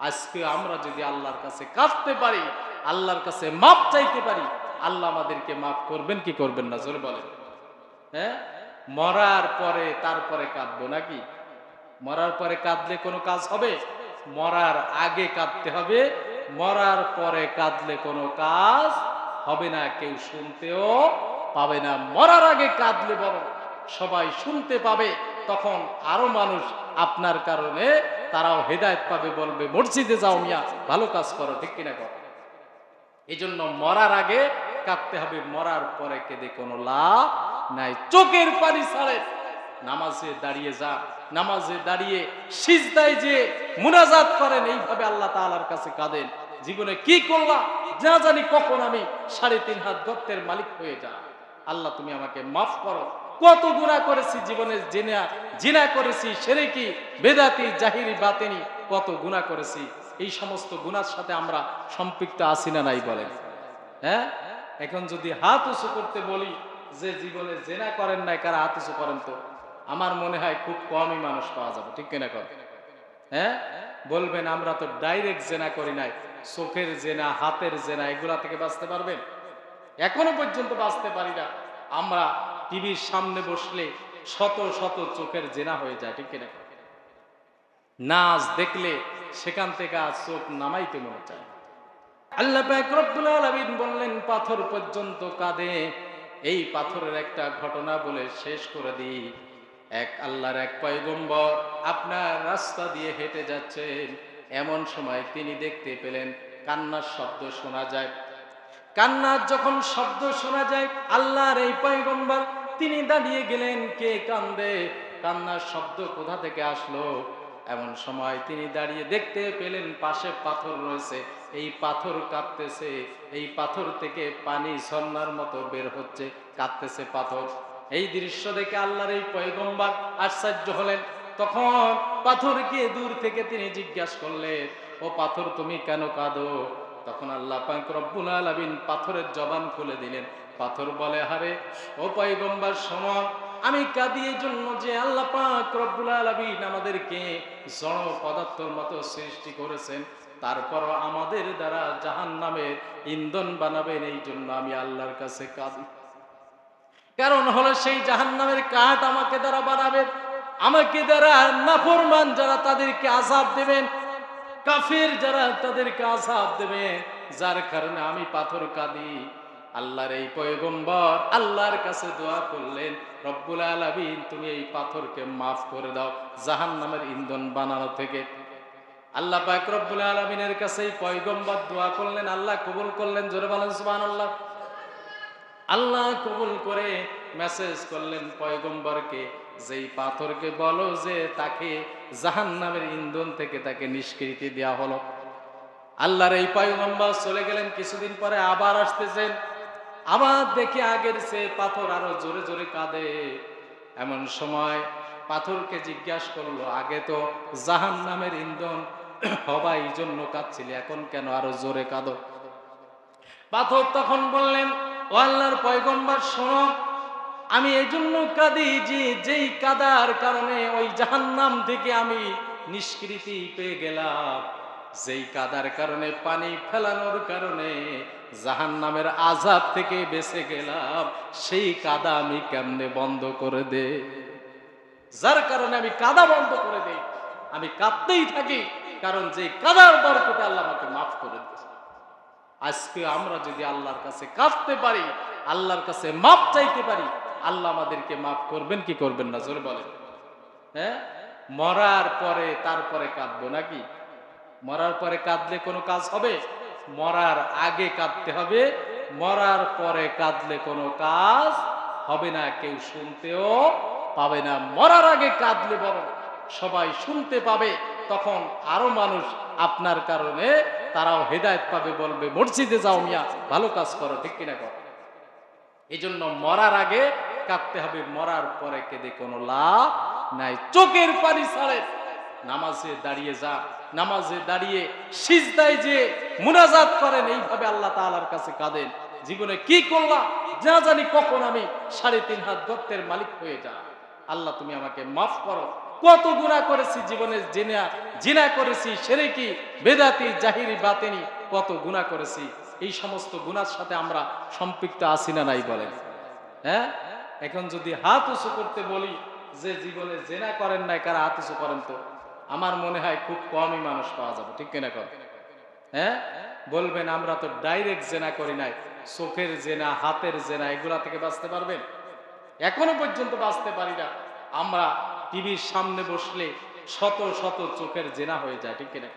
আজকে আমরা যদি আল্লাহর কাছে কাঁদতে পারি, আল্লাহর কাছে মাপ চাইতে পারি, আল্লাহ আমাদেরকে মাফ করবেন কি করবেন না? জোরে বলেন। হ্যাঁ? মরার পরে তারপরে কাঁদবো নাকি? মরার পরে কাঁদলে কোনো কাজ হবে? মরার আগে কাঁদতে হবে, মরার পরে কাঁদলে কোনো কাজ হবে না। কেউ শুনতেও পাবে না। মরার আগে কাঁদলে বড় সবাই শুনতে পাবে, তখন আরও মানুষ আপনার কারণে তারাও হেদায়েত পাবে, বলবে, মসজিদে যাও মিয়া, ভালো কাজ করো, ঠিক কিনা করো? এই জন্য মরার আগে কাঁদতে হবে, মরার পরে কেঁদে কোনো লাভ নাই। চোখের পানি ছাড়ে, নামাজে দাঁড়িয়ে যা, নামাজে দাঁড়িয়ে সিজদায় যে মুনাজাত করেন, এইভাবে আল্লাহ তাআলার কাছে কাঁদেন। জীবনে কি করলাম, যা জানি কখন আমি সাড়ে তিন হাত গর্তের মালিক হয়ে যা। আল্লাহ তুমি আমাকে মাফ করো কত গুণা করেছি জীবনে জিনা জিনা করেছি সেরেকি, বেদাতি জাহিরি বাতেনি, কত গুণা করেছি। এই সমস্ত গুণার সাথে আমরা সম্পৃক্ত আছি না নাই বলেন। হ্যাঁ? এখন যদি হাত উঁচু করতে বলি যে জীবনে জেনা করেন নাই, কারা হাত উঁচু করেন তো? আমার মনে হয় খুব কমই মানুষ পাওয়া যাবে, ঠিক কিনা কর হ্যাঁ? বলবেন, আমরা তো ডাইরেক্ট জেনা করি নাই। চোখের জেনা, হাতের জেনা, এগুলা থেকে বাঁচতে পারবেন? এখনও পর্যন্ত বাঁচতে পারি না। আমরা টিভির সামনে বসলে শত শত চোখের জেনা হয়ে যায়, ঠিক কিনা? নাচ দেখলে সেখান থেকে আর চোখ নামাইতে মনে চায় আল্লাহ রব্বুল বললেন, পাথর পর্যন্ত কাঁদে। এই পাথরের একটা ঘটনা বলে শেষ করে দিই। এক আল্লাহর এক পয়গম্বর আপনার রাস্তা দিয়ে হেঁটে যাচ্ছেন। এমন সময় তিনি দেখতে পেলেন, কান্নার শব্দ শোনা যায়। কান্নার যখন শব্দ শোনা যায়, আল্লাহর এই পয়গম্বর, তিনি দাঁড়িয়ে গেলেন, কে কান্দে? কান্নার শব্দ কোথা থেকে আসলো? এমন সময় তিনি দাঁড়িয়ে দেখতে পেলেন, পাশে পাথর রয়েছে। এই পাথর কাঁপতেছে, এই পাথর থেকে পানি ঝর্ণার মতো বের হচ্ছে, কাঁপতেছে পাথর। এই দৃশ্য দেখে আল্লাহর এই পয়গম্বর আশ্চর্য হলেন। তখন পাথরকে দূর থেকে তিনি জিজ্ঞাসা করলেন, ও পাথর, তুমি কেন কাঁদো? তখন আল্লাহ রব্বুল আলামিন পাথরের জবান খুলে দিলেন। পাথর বলে, হারে, ও পয়গম্বর সময় আমি কাঁদি এই জন্য যে আল্লাহ পাক রব্বুল আলামিন আমাদেরকে জড় পদার্থর মতো সৃষ্টি করেছেন, তারপরও আমাদের দ্বারা জাহান নামে ইন্ধন বানাবেন, এই জন্য আমি আল্লাহর কাছে কাঁদি। কারণ হলো সেই জাহান নামের কাঠ আমাকে দ্বারা বানাবেন, আমাকে দ্বারা নাফরমান যারা তাদেরকে আজাব দেবেন কাফের যারা তাদেরকে আজাব দেবে, যার কারণে আমি পাথর কাঁদি। আল্লাহর এই পয়গম্বর আল্লাহর কাছে দোয়া করলেন, রব্বুল আলামিন, তুমি এই পাথরকে মাফ করে দাও জাহান নামের ইন্ধন বানানো থেকে। আল্লাহ পাক রব্বুল আলামিনের কাছে এই পয়গম্বর দোয়া করলেন, আল্লাহ কবুল করলেন, জোরে বলেন সুবহানাল্লাহ। আল্লাহ কবুল করে মেসেজ করলেন পয়গম্বরকে, যেই পাথরকে বলো যে তাকে জাহান নামের ইন্ধন থেকে তাকে নিষ্কৃতি দেওয়া হলো। আল্লাহর এই পয়গম্বর চলে গেলেন, কিছুদিন পরে আবার আসতেছেন। আবার দেখে আগের সে পাথর আরও জোরে জোরে কাঁদে। এমন সময় পাথরকে জিজ্ঞাসা করল, আগে তো জাহান নামের ইন্ধন হবাই জন্য কাঁদছিলে, এখন কেন আরও জোরে কাঁদো? পাথর তখন বললেন, ও আল্লাহর পয়গম্বর, শোনো আমি এই জন্য কাঁদি যে যেই কাদার কারণে ওই জাহান্নাম থেকে আমি নিষ্কৃতি পেয়ে গেলাম। যেই কাদার কারণে পানি ফেলানোর কারণে জাহান্নামের আজাব থেকে বেঁচে গেলাম, সেই কাদা আমি কেমনে বন্ধ করে দে যার কারণে আমি কাদা বন্ধ করে দেই। আমি কাঁদতেই থাকি, কারণ যে কাদার বরকতে আল্লাহ আমাকে মাফ করে দিয়েছে। আজকে আমরা যদি আল্লাহর কাছে কাঁদতে পারি, আল্লাহর কাছে মাপ চাইতে পারি আল্লাহ আমাদেরকে মাফ করবেন, কি করবেন না? জোরে বলেন। হ্যাঁ? মরার পরে তারপরে কাঁদবো নাকি? মরার পরে কাঁদলে কোনো কাজ হবে? মরার আগে কাঁদতে হবে, মরার পরে কাঁদলে কোনো কাজ হবে না। কেউ শুনতেও পাবে না। মরার আগে কাঁদলে বড় সবাই শুনতে পাবে, তখন আরও মানুষ আপনার কারণে তারাও হেদায়েত পাবে, বলবে, মসজিদে যাও মিয়া, ভালো কাজ করো, ঠিক কিনা করো? এই জন্য মরার আগে কাঁদতে হবে, মরার পরে কেঁদে কোনো লাভ নাই। চোখের পানি ছাড়ে, নামাজে দাঁড়িয়ে যা, নামাজে দাঁড়িয়ে সিজদায় যে মুনাজাত করেন, এইভাবে আল্লাহ তাআলার কাছে কাঁদেন। জীবনে কি করলাম যা জানি কখন আমি সাড়ে তিন হাত গর্তের মালিক হয়ে যা আল্লাহ, তুমি আমাকে মাফ করো। কত গুণা করেছি জীবনে, জিনা জিনা করেছি, সেরেকি, বেদাতি, জাহিরি, বাতেনি, কত গুণা করেছি। এই সমস্ত গুণার সাথে আমরা সম্পৃক্ত আছি না নাই বলেন। হ্যাঁ? এখন যদি হাত উঁচু করতে বলি, যে জীবনে জেনা করেন নাই, কারা হাত উঁচু করেন তো? আমার মনে হয় খুব কমই মানুষ পাওয়া যাবে, ঠিক কিনা কর হ্যাঁ? বলবেন, আমরা তো ডাইরেক্ট জেনা করি নাই, চোখের জেনা, হাতের জেনা, এগুলা থেকে বাঁচতে পারবেন? এখনও পর্যন্ত বাঁচতে পারি না। আমরা টিভির সামনে বসলে শত শত চোখের জেনা হয়ে যায়, ঠিক কিনা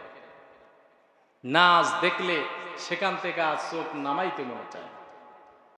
নাচ দেখলে সেখান থেকে আর চোখ নামাইতে মনে চায়।